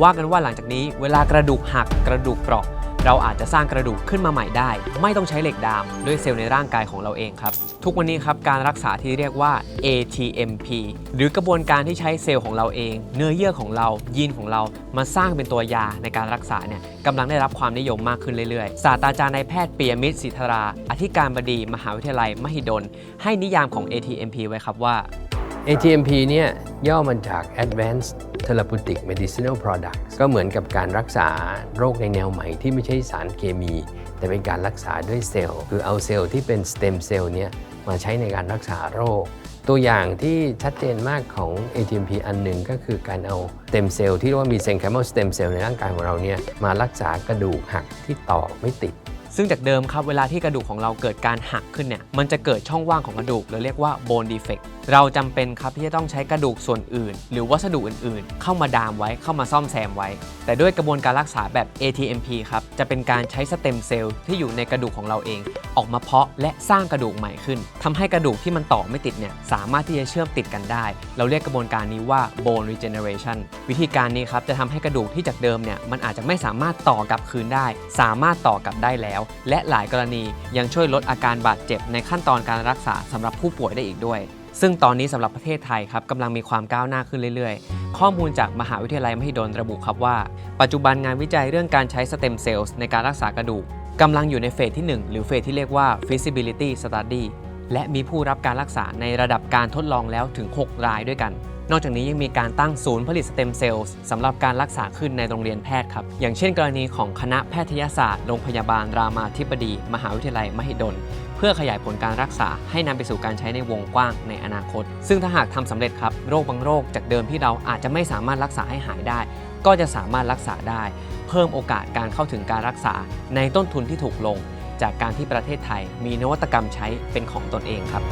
ว่ากันว่าหลังจากนี้เวลากระดูกหักกระดูกเปราะ เราอาจจะสร้างกระดูกขึ้นมาใหม่ได้ ไม่ต้องใช้เหล็กดามด้วยเซลล์ในร่างกายของเราเองครับ ทุกวันนี้ครับการรักษาที่เรียกว่า ATMP หรือกระบวนการที่ใช้เซลล์ของเราเอง เนื้อเยื่อของเรายีนของเรามาสร้างเป็นตัวยาในการรักษาเนี่ยกำลังได้รับความนิยมมากขึ้นเรื่อยๆ ศาสตราจารย์นายแพทย์ปียมิตรศิทรา อธิการบดี มหาวิทยาลัยมหิดล ให้นิยามของ ATMP ไว้ครับว่า ATMP เนี่ยย่อมาจาก Advanced Therapeutic Medicinal Products ก็เหมือนกับการรักษาโรคในแนวใหม่ที่ไม่ใช่สารเคมี แต่เป็นการรักษาด้วยเซลล์ คือเอาเซลล์ที่เป็นสเต็มเซลล์เนี่ยมาใช้ในการรักษาโรค ตัวอย่างที่ชัดเจนมากของ ATMP อันหนึ่งก็คือการเอาสเต็มเซลล์ที่เรียกว่ามีเซนแคม l สเต็มเซลล์ในร่างกายของเราเนี่ยมารักษากระดูกหักที่ต่อไม่ติด ซึ่งจากเดิมครับเวลาที่กระดูกของเราเกิดการหักขึ้นเนี่ยมันจะเกิดช่องว่างของกระดูกหรือเรียกว่า bone defect เราจำเป็นครับที่จะต้องใช้กระดูกส่วนอื่น หรือวัสดุอื่นๆ เข้ามาดามไว้เข้ามาซ่อมแซมไว้ แต่ด้วยกระบวนการรักษาแบบ ATMP ครับจะเป็นการใช้สเต็มเซลล์ที่อยู่ในกระดูกของเราเอง ออกมาเพาะและสร้างกระดูกใหม่ขึ้นทำให้กระดูกที่มันต่อไม่ติดเนี่ยสามารถที่จะเชื่อมติดกันได้ เราเรียกกระบวนการนี้ว่า bone regeneration วิธีการนี้ครับจะทำให้กระดูกที่จากเดิมเนี่ยมันอาจจะไม่สามารถต่อกลับคืนได้ สามารถต่อกลับได้แล้วและหลายกรณียังช่วยลดอาการบาดเจ็บในขั้นตอนการรักษาสำหรับผู้ป่วยได้อีกด้วย ซึ่งตอนนี้สำหรับประเทศไทยครับกำลังมีความก้าวหน้าขึ้นเรื่อยๆ ข้อมูลจากมหาวิทยาลัยมหิดลระบุครับว่า ปัจจุบันงานวิจัยเรื่องการใช้สเต็มเซลล์ในการรักษากระดูกกำลังอยู่ในเฟสที่ 1 หรือเฟสที่เรียกว่า feasibility study และมีผู้รับการรักษาในระดับการทดลองแล้วถึง 6 รายด้วยกัน นอกจากนี้ยังมีการตั้งศูนย์ผลิตสเต็มเซลล์สำหรับการรักษาขึ้นในโรงเรียนแพทย์ครับ อย่างเช่นกรณีของคณะแพทยศาสตร์โรงพยาบาลรามาธิบดี มหาวิทยาลัยมหิดล เพื่อขยายผลการรักษาให้นำไปสู่การใช้ในวงกว้างในอนาคต ซึ่งถ้าหากทำสำเร็จครับโรคบางโรคจากเดิมที่เราอาจจะไม่สามารถรักษาให้หายได้ ก็จะสามารถรักษาได้ เพิ่มโอกาสการเข้าถึงการรักษาในต้นทุนที่ถูกลง จากการที่ประเทศไทย มีนวัตกรรมใช้เป็นของตนเองครับ